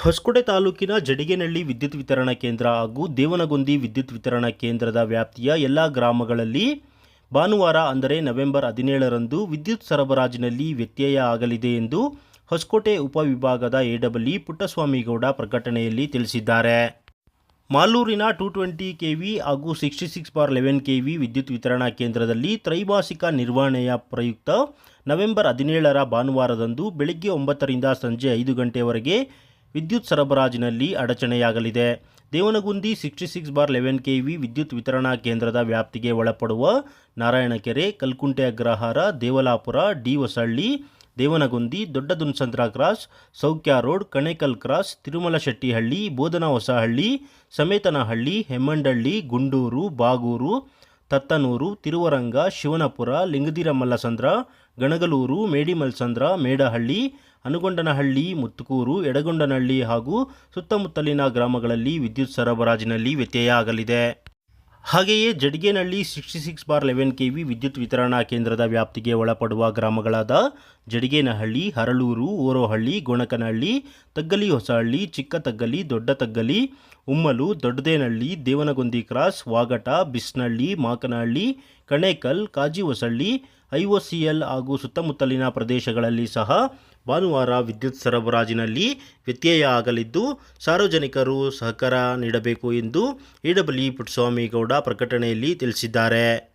ಹೊಸಕೋಟೆ ತಾಲೂಕಿನ ಜಡಿಗೆನಹಳ್ಳಿ ವಿದ್ಯುತ್ ವಿತರಣಾ ಕೇಂದ್ರ ಹಾಗೂ ದೇವನಗುಂದಿ ವಿದ್ಯುತ್ ವಿತರಣಾ ಕೇಂದ್ರದ ವ್ಯಾಪ್ತಿಯ ಎಲ್ಲ ಗ್ರಾಮಗಳಲ್ಲಿ ಭಾನುವಾರ ಅಂದರೆ ನವೆಂಬರ್ ಹದಿನೇಳರಂದು ವಿದ್ಯುತ್ ಸರಬರಾಜಿನಲ್ಲಿ ವ್ಯತ್ಯಯ ಆಗಲಿದೆ ಎಂದು ಹೊಸಕೋಟೆ ಉಪವಿಭಾಗದ ಎಡಬ್ಲ್ಯೂ ಪುಟ್ಟಸ್ವಾಮಿಗೌಡ ಪ್ರಕಟಣೆಯಲ್ಲಿ ತಿಳಿಸಿದ್ದಾರೆ. ಮಾಲೂರಿನ ಟೂ ಟ್ವೆಂಟಿ ಕೆ ವಿ ಹಾಗೂ sixty six bar eleven K V ವಿದ್ಯುತ್ ವಿತರಣಾ ಕೇಂದ್ರದಲ್ಲಿ ತ್ರೈಮಾಸಿಕ ನಿರ್ವಹಣೆಯ ಪ್ರಯುಕ್ತ ನವೆಂಬರ್ ಹದಿನೇಳರ ಭಾನುವಾರದಂದು ಬೆಳಗ್ಗೆ ಒಂಬತ್ತರಿಂದ ಸಂಜೆ ಐದು ಗಂಟೆವರೆಗೆ ವಿದ್ಯುತ್ ಸರಬರಾಜಿನಲ್ಲಿ ಅಡಚಣೆಯಾಗಲಿದೆ. Devanagundi sixty six bar eleven K V ವಿದ್ಯುತ್ ವಿತರಣಾ ಕೇಂದ್ರದ ವ್ಯಾಪ್ತಿಗೆ ಒಳಪಡುವ Narayanakere, Kalkunte Agrahara, Devalapura, D Hosahalli, Devanagundi Dodda Dunnasandra cross, Saukhya road, Kanekal cross, Tirumalashettihalli Bodhana Hosahalli Sametanahalli, ಹೆಮ್ಮಂಡಳ್ಳಿ, Gunduru, Bagur ತತ್ತನೂರು, ತಿರುವರಂಗ, ಶಿವನಪುರ ಲಿಂಗದಿರಮಲ್ಲಸಂದ್ರ Ganagaluru, ಮೇಡಿಮಲ್ಸಂದ್ರ, ಮೇಡಹಳ್ಳಿ ಅನುಗೊಂಡನಹಳ್ಳಿ ಮುತ್ತುಕೂರು, ಎಡಗೊಂಡನಹಳ್ಳಿ ಹಾಗೂ ಸುತ್ತಮುತ್ತಲಿನ ಗ್ರಾಮಗಳಲ್ಲಿ ವಿದ್ಯುತ್ ಸರಬರಾಜಿನಲ್ಲಿ ವ್ಯತ್ಯಯ ಆಗಲಿದೆ. ಹಾಗೆಯೇ Jadigenahalli sixty six bar eleven K V ವಿದ್ಯುತ್ ವಿತರಣಾ ಕೇಂದ್ರದ ವ್ಯಾಪ್ತಿಗೆ ಒಳಪಡುವ ಗ್ರಾಮಗಳಾದ ಜಡಿಗೇನಹಳ್ಳಿ, ಹರಳೂರು, ಓರೋಹಳ್ಳಿ, ಗೊಣಕನಹಳ್ಳಿ, ತಗ್ಗಲಿ ಹೊಸಹಳ್ಳಿ ಚಿಕ್ಕ ತಗ್ಗಲಿ ದೊಡ್ಡ ತಗ್ಗಲಿ ಉಮ್ಮಲು, ದೊಡ್ಡದೇನಹಳ್ಳಿ, ದೇವನಗೊಂದಿ ಕ್ರಾಸ್, ವಾಗಟ, ಬಿಸ್ನಹಳ್ಳಿ, ಮಾಕನಹಳ್ಳಿ, ಕಣೇಕಲ್, ಕಾಜಿ ಹೊಸಳ್ಳಿ ಐಒಸಿಎಲ್ ಹಾಗೂ ಸುತ್ತಮುತ್ತಲಿನ ಪ್ರದೇಶಗಳಲ್ಲಿ ಸಹ ಭಾನುವಾರ ವಿದ್ಯುತ್ ಸರಬರಾಜಿನಲ್ಲಿ ವ್ಯತ್ಯಯ ಆಗಲಿದ್ದು ಸಾರ್ವಜನಿಕರು ಸಹಕಾರ ನೀಡಬೇಕು ಎಂದು ಎಡಬ್ಲ್ಯೂ ಪುಟ್ಟಸ್ವಾಮಿಗೌಡ ಪ್ರಕಟಣೆಯಲ್ಲಿ ತಿಳಿಸಿದ್ದಾರೆ.